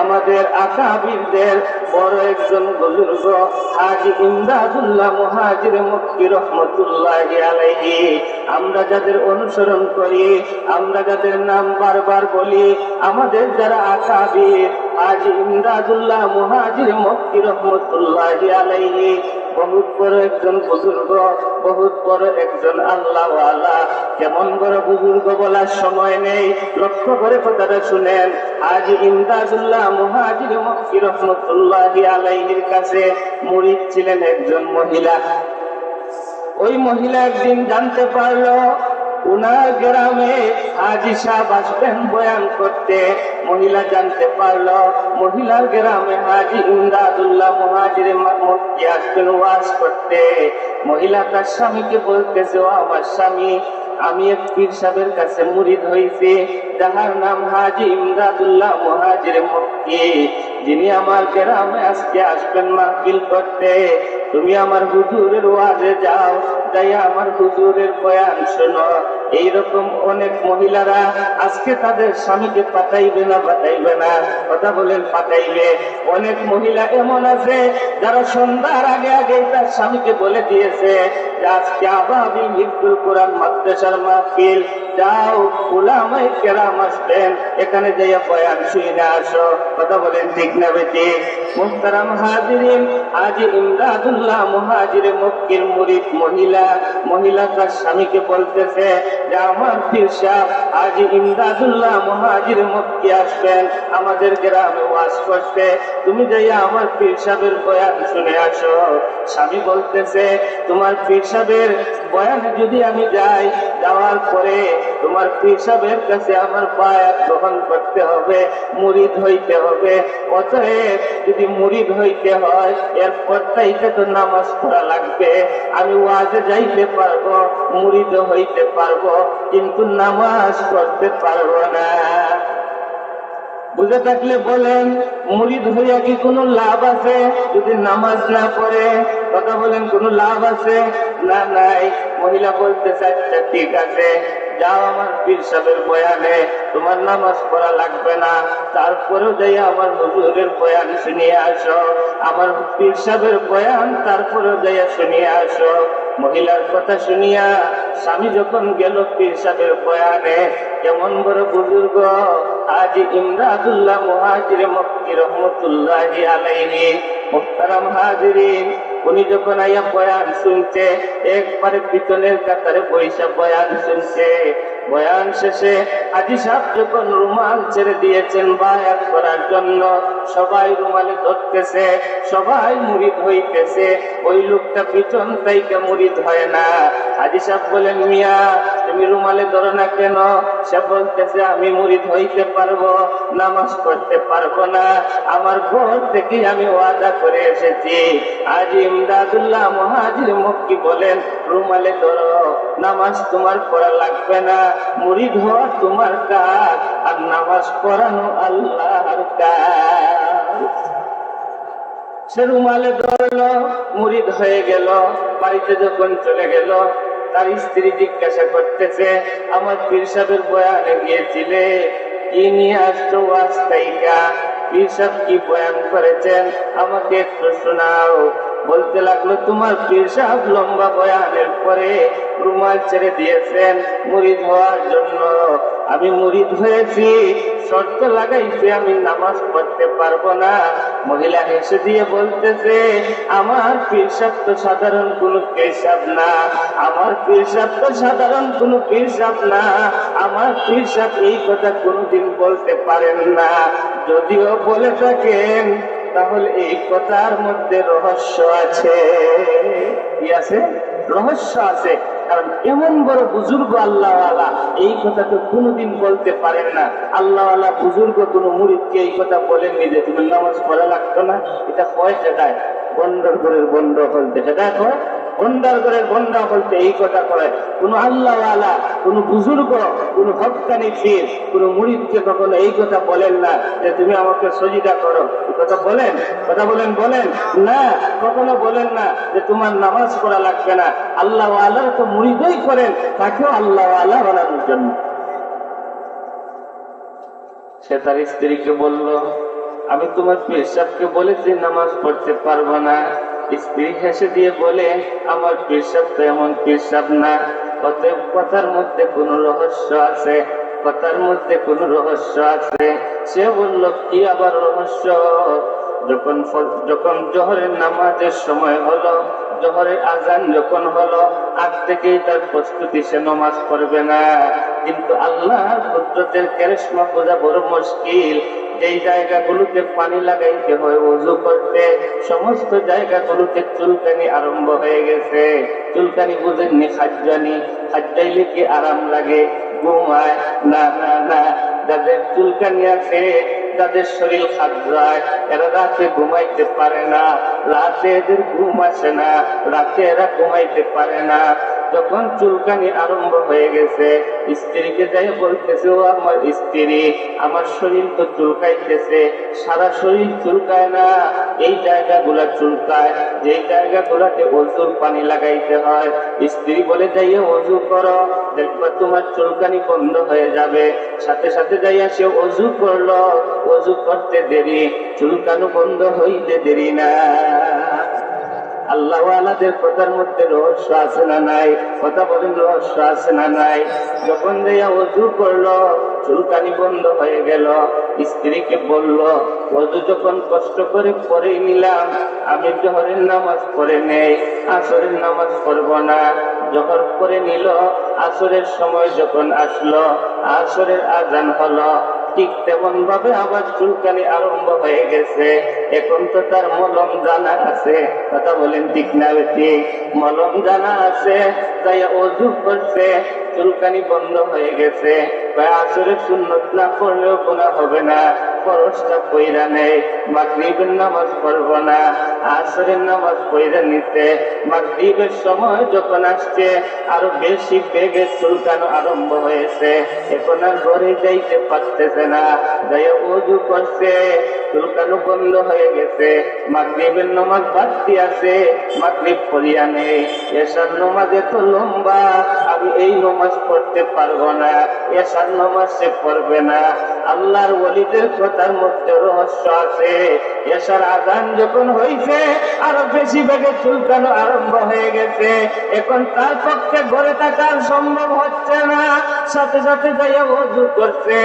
আমাদের আকাবিরদের বড় একজন বুজুর্গ হাজি ইমদাদুল্লাহ মুহাজির মুক্তি রহমতুল্লাহ আলাইহি। আমরা যাদের অনুসরণ করি, আমরা যাদের নাম বারবার বলি, আমাদের যারা আকাবির করে কাছে মুরিদ ছিলেন একজন মহিলা। ওই মহিলা একদিন জানতে পারল, উনার গ্রামে হাজি সাহেব আসবেন বয়ান করতে মহিলা জানতে পারল মহিলার গ্রামে হাজি ইমদাদুল্লাহ মহাজির আসবেন ওয়াজ করতে। মহিলা তার স্বামীকে বলতেছে, ও আমার স্বামী, আমি এক পীর সাহেবের কাছে মুরিদ হয়েছি যাহার নাম হাজি ইমদাদুল্লাহ মহাজির মক্কি। যিনি আমার গ্রামে আজকে আসবেন মাহফিল করতে। তুমি আমার হুজুরের ওয়াজে যাও তাই আমার হুজুরের বয়ান শোনো। এইরকম অনেক মহিলারা আজকে তাদের স্বামীকে পাঠাইবে না পাঠাইবে না। কথা বলেন, পাঠাইবে। অনেক মহিলা এমন আছে, যারা সন্ধ্যার আগে আগে তার স্বামীকে বলে দিয়েছে আজকে আবাবি মৃত্যুর কোরআন মাদ্রাসার মাহফিল যাও কেরাম এখানে বয়ান শুনে আসো। কথা বলেন ঠিক না বেটি? হাজিরিন আজ ইমদাদুল্লাহ মুহাজির মক্কির মুরিদ মহিলা। মহিলা তার স্বামীকে বলতেছে, যে আমার পীর আজ ইমদাদুল্লাহ মুহাজির মক্কি আসবেন। আমাদের গ্রামে ওয়াজ করতে। তুমি যাইয়া আমার পীর সাহেবের বয়ান শুনে আসো। স্বামী বলতেছে, তোমার পীর বয়ানে যদি আমি যাই, যাওয়ার পরে তোমার পীর সাহেবের কাছে আমার বায়াত গ্রহণ করতে হবে, মুরিদ হইতে হবে। অতএব যদি মুরিদ হইতে হয়, এরপর তাইতে তো নামাজ পড়া লাগবে। আমি ওয়াজে যাইতে পারব মুরিদ হইতে পারব, কিন্তু নামাজ পড়তে পারব না। বুঝে থাকলে বলেন মুরিদ হইয়া কি কোনো লাভ আছে? যদি নামাজ না পড়ে, কথা বলেন, কোনো লাভ আছে? না, নাই। মহিলা বলতে আচ্ছা ঠিক আছে। যাও আমার পীর সাহেবের বয়ানে, তোমার নামাজ পড়া লাগবে না। তারপরেও যাই আমার হুজুরের বয়ান শুনিয়ে আসো। আমার পীর সাহেবের বয়ান তারপরেও যাইয়া শুনিয়ে আসো। মহিলার কথা শুনিয়া স্বামী যখন গেল পীর সাহেবের বয়ানে, কেমন বড় বুজুর্গ আজ ইমরাদুল্লাহ মুহাজির মক্কি রহমতুল্লাহ আলাইহি। মুহতারাম হাজিরিন, উনি যখন আইয়া বয়ান শুনছে, একবারে পিছনের কাতারে বৈশা বয়ান শুনছে। বয়ান শেষে হাজি সাহেব যখন রুমাল ছেড়ে দিয়েছেন বায়াত করার জন্য, সবাই রুমালে ধরতেছে, সবাই মুরিদ হইতেছে। ওই লোকটা পিছন তাইকে মুরিদ হয় না। হাজি সাহেব বলেন, মিয়া, তুমি রুমালে ধরো না কেন? সে বলতেছে, আমি মুরিদ হইতে পারব, নামাজ পড়তে পারব না। আমার ঘর থেকে আমি ওয়াদা করে এসেছি। আজ ইমদাদুল্লাহ মহাজির মক্কি বলেন, রুমালে ধরো, নামাজ তোমার পড়া লাগবে না। মুরিদ হওয়া তোমার কাজ, আর নামাজ পড়ানো আল্লাহর কাজ। সে রুমালে ধরলো, মুরিদ হয়ে গেল, বাড়িতে যখন চলে গেল তার স্ত্রী জিজ্ঞাসা করতেছে, আমার পীর সাহেবের বয়ানে গিয়েছিলে? কি নিয়ে আসছো পীর সাহেব কি বয়ান করেছেন? আমাকে একটু শোনাও। বলতে লাগল, তোমার পীর সাহেব লম্বা বয়ানের পরে রুমাল ছেড়ে দিয়েছেন মুরিদ হওয়ার জন্য। আমি মুরিদ হয়েছি, শর্ত লাগাইছে আমি নামাজ পড়তে পারব না। মহিলা হেসে দিয়ে বলতেছে, আমার পেশাব তো সাধারণ কোনো পেশাব না। আমার পেশাব তো সাধারণ কোনো পেশাব না। আমার পেশাব এই কথা কোনোদিন বলতে পারেন না। যদিও বলে থাকেন, তাহলে এই কথার মধ্যে রহস্য আছে। কি আছে? রহস্য আছে। কারণ এমন বড় বুজুর্গ আল্লাহওয়ালা এই কথা তো কোনোদিন বলতে পারেন না। আল্লাহওয়ালা বুজুর্গ কোনো মুরিদকে এই কথা বলেননি যে তুমি নামাজ পড়া লাগতো না। এটা হয় সেটাই বন্ডর ঘরের বন্ড বলতে সেটা কয় বন্ডার ঘরের বন্ডা বলতে এই কথা কয়। কোন আল্লাহওয়ালা, কোন বুজুর্গ, কোন হকানি ফির, কোন মুরিদকে কখনো এই কথা বলেন না যে তুমি আমাকে সজিদা করো। কথা বলেন? কথা বলেন বলেন? না, কখনো বলেন না যে তোমার নামাজ পড়া লাগবে না। আল্লাহ আল্লাহ তো মুরিদই করেন, তাকেও আল্লাহ আল্লাহ বানানোর জন্য। সে তার স্ত্রীকে বলল, আমি তোমার পেশাবকে বলেছি নামাজ পড়তে পারব না। স্ত্রী হেসে দিয়ে বলে, আমার পেশাব তো এমন পেশাব না। অতএব কথার মধ্যে কোনো রহস্য আছে? কথার মধ্যে কোনো রহস্য আছে? সে বলল, কি আবার রহস্য? যখন যখন জোহরের নামাজের সময় হলো, জহরের আজান যখন হলো আজ থেকেই তার প্রস্তুতি সে নামাজ পড়বে না। কিন্তু আল্লাহর কুদরতের ক্যারেশমা বোঝা বড় মুশকিল। যেই জায়গাগুলোতে পানি লাগাইতে হয় ওযু করতে, সমস্ত জায়গাগুলোতে চুলকানি আরম্ভ হয়ে গেছে। চুলকানি বুঝেননি খাজ্জানি? খাজ্জাইলে কি আরাম লাগে? ঘুমায় না না না। যাদের চুলকানি আছে, যাদের শরীর খাদ্রায় এরা রাতে ঘুমাইতে পারে না। রাতে এদের ঘুম আসে না, রাতে এরা ঘুমাইতে পারে না। যখন চুলকানি আরম্ভ হয়ে গেছে, স্ত্রীকে যাই বলতেছে, ও আমার স্ত্রী, আমার শরীর তো চুলকাইতেছে, সারা শরীর চুলকায় না, এই জায়গাগুলা চুলকায়, যেই জায়গাগুলাতে অজুর পানি লাগাইতে হয়। স্ত্রী বলে, যাইয়ে অজু করো, দেখবা তোমার চুলকানি বন্ধ হয়ে যাবে। সাথে সাথে যাইয়া সে অজু করল। অজু করতে দেরি, চুলকানো বন্ধ হইতে দেরি না। আল্লাহ আলাদের কথার মধ্যে রহস্য আছে না নাই? কথা বলেন, রহস্য আছে না নাই? যখন যাইয়া অজু করল, চুলকানি বন্ধ হয়ে গেল। স্ত্রীকে বলল অজু যখন কষ্ট করে পরে নিলাম, আমি জহরের নামাজ পড়ে নেই, আসরের নামাজ পড়ব না। যখন পরে নিল, আসরের সময় যখন আসলো, আসরের আজান হলো ঠিক তেমন ভাবে আবার চুলকানি আরম্ভ হয়ে গেছে। এখন তো তার মলম জানা আছে। কথা বলেন ঠিক না ঠিক মলম জানা আছে, তাই অজু করছে। চুলকানি বন্ধ হয়ে গেছে। বা আসরে সুন্নত না করলেও কোনো হবে না। খরচটা পইরা নেই। মাগরিবের নামাজ পড়ব না, আসরের নামাজ পইরা নিতে। মাগরিবের সময় যখন আসছে, আরও বেশি বেগে চুলকানো আরম্ভ হয়েছে। এখন আর ঘরে যাইতে পারতেছে না। যাই অজু করছে। বন্ধ হয়ে গেছে। মাগরিবের নামাজ বাড়তি আছে। মাগরিব পড়িয়া নেই এসার নামাজ এত লম্বা, আমি এই নামাজ পড়তে পারব না। এসার নামাজ সে পড়বে না। আল্লাহর ওলিদের কথার মধ্যে রহস্য আছে। এসার আদান যখন হয়েছে আরও বেশি বেগে চুলকানো আরম্ভ হয়ে গেছে। এখন তার পক্ষে ঘরে থাকার সম্ভব হচ্ছে না। সাথে সাথে যাইয়া অজু করছে।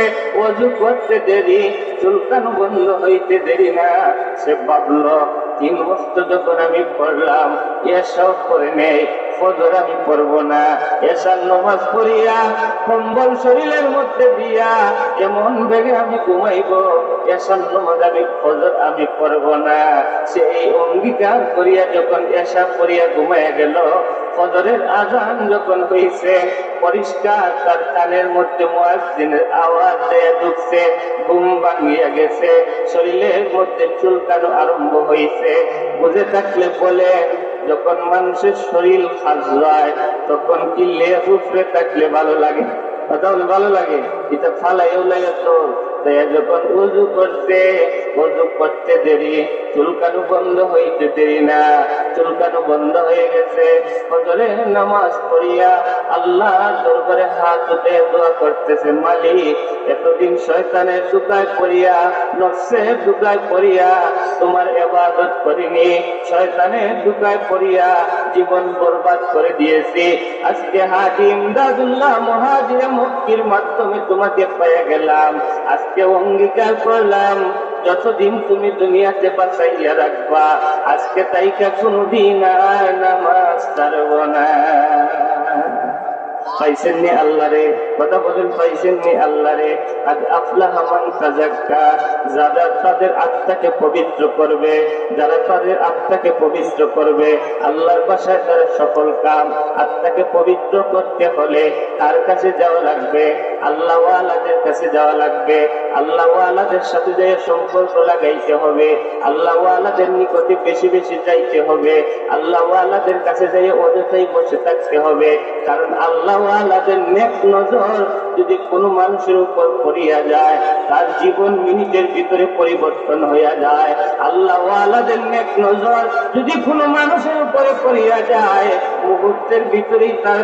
অজু করতে দেরি চুলকানো বন্ধ হইতে দেরি না। সে ভাবলো, তিন বস্তু যখন আমি পড়লাম, এসব করে নেই, ফজর আমি পড়ব না। এসার নমাজ পড়িয়া কম্বল শরীরের মধ্যে দিয়া এমন বেগে আমি ঘুমাইব। এসার নমাজ আমি, ফজর আমি পড়ব না। সেই অঙ্গীকার করিয়া যখন এসা পড়িয়া ঘুমাইয়া গেল ফজরের আজান যখন হইছে, পরিষ্কার তার কানের মধ্যে মুয়াজ্জিনের আওয়াজ দেয়া ঢুকছে, ঘুম ভাঙিয়া গেছে, শরীরের মধ্যে চুলকানো আরম্ভ হইছে। বুঝে থাকলে বলে, যখন মানুষের শরীর খাজরায় তখন কি লেহ উপরে থাকলে ভালো লাগে। কথা ভালো লাগে? এটা ফালাইও লাগে তো যখন উজু করতে উজু করতে দেরি, চুলকানো বন্ধ হইতে দেরি না। বন্ধ হয়ে গেছে? ফজরে নামাজ পড়িয়া আল্লাহ হাত দোয়া করতেছে, মালিক, এতদিন শয়তানের পড়িয়া, নফসের দুকায় পড়িয়া, তোমার এবাদত করিনি। শয়তানের দুকায় পড়িয়া জীবন বরবাদ করে দিয়েছি। আজকে হাজি ইমদাদুল্লাহ মহাজিরে মুক্তির মাধ্যমে তোমাকে পেয়ে গেলাম। আজকে অঙ্গীকার করলাম। যতদিন তুমি দুনিয়াতে বাঁচাইয়া রাখবা, আজকে তাইকা কোনদিন আর নামাজ ছাড়ব না। পাইছেননি আল্লাহ রে কথা বলেন পাইছেননি আল্লাহ রে আজ আফলাহ মান তাজাক্কা যারা তাদের আত্মাকে পবিত্র করবে, যারা তাদের আত্মাকে পবিত্র করবে, আল্লাহর বাসায় তারা সফল কাম, আত্মাকে পবিত্র করতে হলে কার কাছে যাওয়া লাগবে? আল্লাহ আলাদের কাছে যাওয়া লাগবে। আল্লাহ আলাদের সাথে যে সম্পর্ক লাগাইতে হবে আল্লাহ আলাদের নিকটে বেশি বেশি যাইতে হবে আল্লাহ আলাদের কাছে যাই অযথাই বসে থাকতে হবে, কারণ আল্লাহ আলাদের নেক নজর যদি কোনো মানুষের উপর পড়িয়া যায়, তার জীবন মিনিটের ভিতরে পরিবর্তন হইয়া যায়। আল্লাহ আলাদের নেক নজর যদি কোনো মানুষের উপরে পড়িয়া যায়, মুহূর্তের ভিতরেই তার